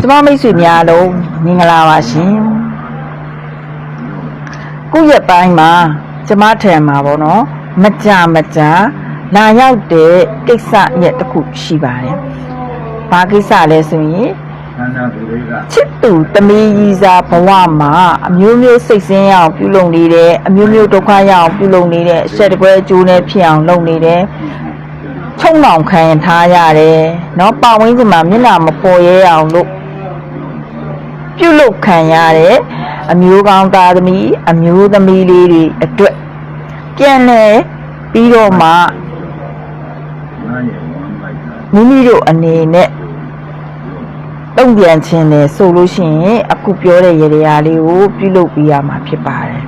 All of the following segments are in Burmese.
ကျမမိတ်ဆွေများလုံးမင်္ဂလာပါရှင်ခုရက်ပိုင်းမှာကျမထံမှာပေါ့နော်မကြမကြလာရောက်တဲ့ကိစ္စရက်တစ်ခုရှိပါတယ်ဘာကိစ္စလဲဆိုရင်ဆန္ဒသူတွေကချစ်သူတမီးကြီးစားဘဝမှာအမျိုးမျိုးစိတ်ဆင်းရအောင်ပြုလုပ်နေတယ်အမျိုးမျိုးဒုက္ခရအောင်ပြုလုပ်နေတယ်အဆက်တကွဲအကျိုးနဲ့ဖြစ်အောင်လုပ်နေတယ် ချုံနောင်ခံထားရတယ်เนาะပတ်ဝန်းကျင်မှာမျက်နှာမပေါ်ရဲအောင်လို့ပြုလုပ်ခံရတဲ့အမျိုးကောင်းသားသမီးအမျိုးသမီးလေးတွေအတွက်ပြန်လဲပြီးတော့မှ ငါရဲ့ဝမ်းပိုက်တာ မိမိတို့အနေနဲ့ တုံ့ပြန်ခြင်းတယ်ဆိုလို့ရှိရင်အခုပြောတဲ့ရေရာလေးကိုပြုလုပ်ပြရမှာဖြစ်ပါတယ်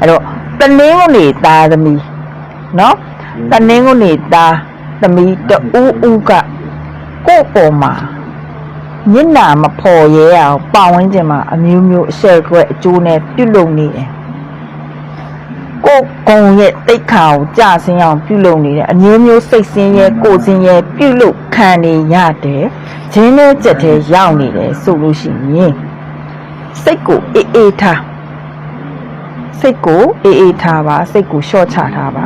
အဲ့တော့တနင်းကိုနေသားသမီးเนาะတနင်းကိုနေသား သမီးတူဦးကကိုယ့်ပေါ်မှာမျက်နှာမဖော်ရဲအောင်ပတ်ဝန်းကျင်မှာအမျိုးမျိုးအဆက်ကွဲအကျိုးနဲ့ပြုလုပ်နေတယ်ကိုယ်ကုံရဲ့တိတ်ခါကိုကြဆင်းအောင်ပြုလုပ်နေတယ်အမျိုးမျိုးစိတ်ဆင်းရဲကိုယ်ဆင်းရဲပြုလုပ်ခံနေရတယ်ဂျင်းနဲ့ကြက်တဲ့ရောက်နေတယ်ဆိုလို့ရှိရင်စိတ်ကိုအေးအေးထားစိတ်ကိုအေးအေးထားပါစိတ်ကိုလျှော့ချထားပါ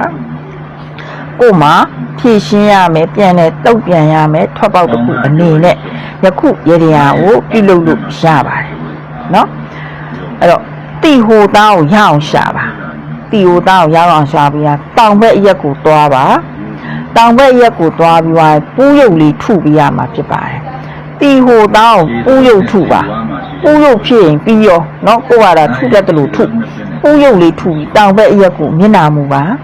ကိုယ်မှာဖြည့်ရှင်းရမယ်ပြန်လဲတုတ်ပြန်ရမယ်ထွက်ပေါက်တစ်ခုအနေနဲ့ယခုရေဒီယာကိုပြုလုပ်လို့ရပါတယ်เนาะအဲ့တော့တီဟိုသားကိုရအောင်ရှာပါ တီဟိုသားကိုရောက်အောင်ရှာပြီးတာတောင်ဘက်အရက်ကိုတွားပါတောင်ဘက်အရက်ကိုတွားပြီးသွားရင်ပူးရုပ်လေးထုပြီးရမှာဖြစ်ပါတယ်တီဟိုသားကိုပူးရုပ်ထုပါပူးရုပ်ဖြစ်ရင်ပြီးရောเนาะကိုကတာထုတတ်တယ်လို့ထုပူးရုပ်လေးထုပြီးတောင်ဘက်အရက်ကိုမျက်နှာမူပါ ငါရဲ့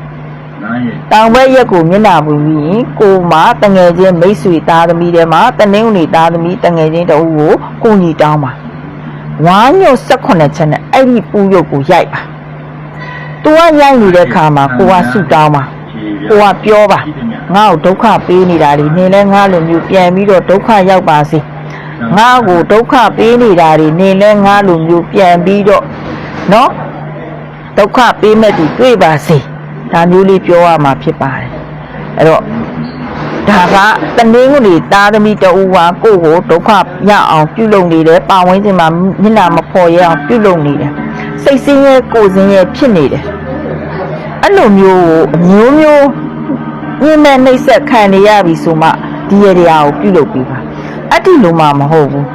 တောင်ဘက်ရက်ကိုမျက်နှာပူပြီးရင်ကိုမတငယ်ချင်းမိတ်ဆွေသားသမီးတွေမှာတနင်းဦးနေသားသမီးတငယ်ချင်းတအူကိုကိုညီတောင်းပါဝါညို18ချက်နဲ့အဲ့ဒီပူရုပ်ကိုရိုက်ပါသူကရိုက်နေတဲ့ခါမှာကိုကဆူတောင်းပါကိုကပြောပါငါ့ကိုဒုက္ခပေးနေတာတွေနေလဲငါလိုမျိုးပြန်ပြီးတော့ဒုက္ခရောက်ပါစေငါ့ကိုဒုက္ခပေးနေတာတွေနေလဲငါလိုမျိုးပြန်ပြီးတော့နော်ဒုက္ခပေးမဲ့သူတွေ့ပါစေ ဒါမျိုးလေးပြောရမှာဖြစ်ပါတယ်အဲ့တော့ဒါကတနင်းကိုတာသမီတအူဟာကိုယ့်ကိုဒုက္ခရအောင်ပြုလုပ်နေတယ်ပါဝင်ခြင်းမှာမျက်နှာမဖော်ရအောင်ပြုလုပ်နေတယ်စိတ်ဆင်းရဲကိုယ်ဆင်းရဲဖြစ်နေတယ်အဲ့လိုမျိုးကိုအမျိုးမျိုးညင်မဲ့နှိပ်စက်ခံနေရပြီဆိုမှဒီရတရားကိုပြုလုပ်ပြီးပါအဲ့ဒီလိုမှမဟုတ်ဘူး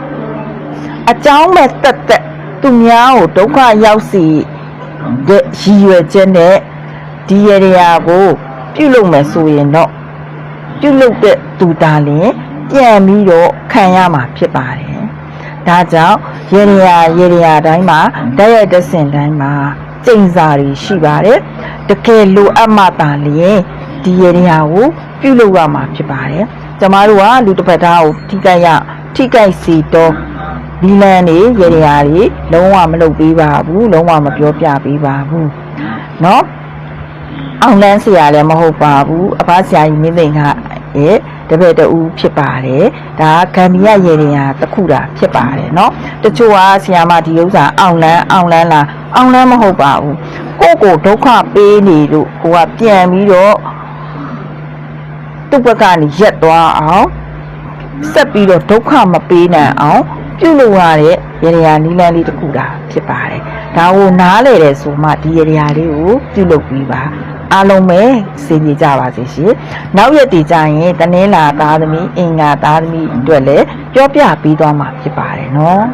အကြောင်းမဲ့တက်တက်သူများကိုဒုက္ခရောက်စီတဲ့ရည်ရွယ်ချက်နဲ့ ဒီရတရားကိုပြုလုပ်မယ်ဆိုရင်တော့ ပြုလုပ်တဲ့သူသားလင်ပြန်ပြီးတော့ခံရမှာဖြစ်ပါတယ်။ဒါကြောင့်ရေရရာရေရရာတိုင်းမှာဓာတ်ရိုက်တဲ့စင်တိုင်းမှာကျိန်စာတွေရှိပါတယ်။တကယ်လိုအပ်မှသာလျှင်ဒီရေရရာကိုပြုလုပ်ရမှာဖြစ်ပါတယ်။ကျမတို့ကလူတစ်ပတ်သားကိုထိကြိုက်ရထိကြိုက်စီတော့ဒီလန်နေရေရရာတွေလုံးဝမလုပ်ပေးပါဘူးလုံးဝမပြောပြပေးပါဘူးเนาะ အောင်လန်းဆရာလည်းမဟုတ်ပါဘူးအဖဆရာကြီးမင်းသိန်ကရဲ့တပည့်တူဖြစ်ပါတယ်ဒါကဂမ်ဘီယာရေရင်ဟာတစ်ခုတာဖြစ်ပါတယ်เนาะတချို့ကဆရာမဒီဥစ္စာအောင်လန်းအောင်လန်းလားအောင်လန်းမဟုတ်ပါဘူးကိုယ့်ကိုဒုက္ခပေးနေလို့ကိုကပြန်ပြီးတော့သူ့ဘက်ကနေရက်သွားအောင်ဆက်ပြီးတော့ဒုက္ခမပေးနိုင်အောင် ပြုလုပ်ရတဲ့ရေရာနီလန်းလေးတစ်ခုတာဖြစ်ပါတယ်ဒါကိုနားလေတယ်ဆိုမှဒီရေရာလေးကိုပြုလုပ်ပြီးပါအားလုံးပဲစီပြေကြပါစေရှင်နောက်ရက်တည်ကြရင်တနင်္လာသားသမီးအင်္ဂါသားသမီးအတွက်လည်းပြောပြပေးသွားမှာဖြစ်ပါတယ်နော်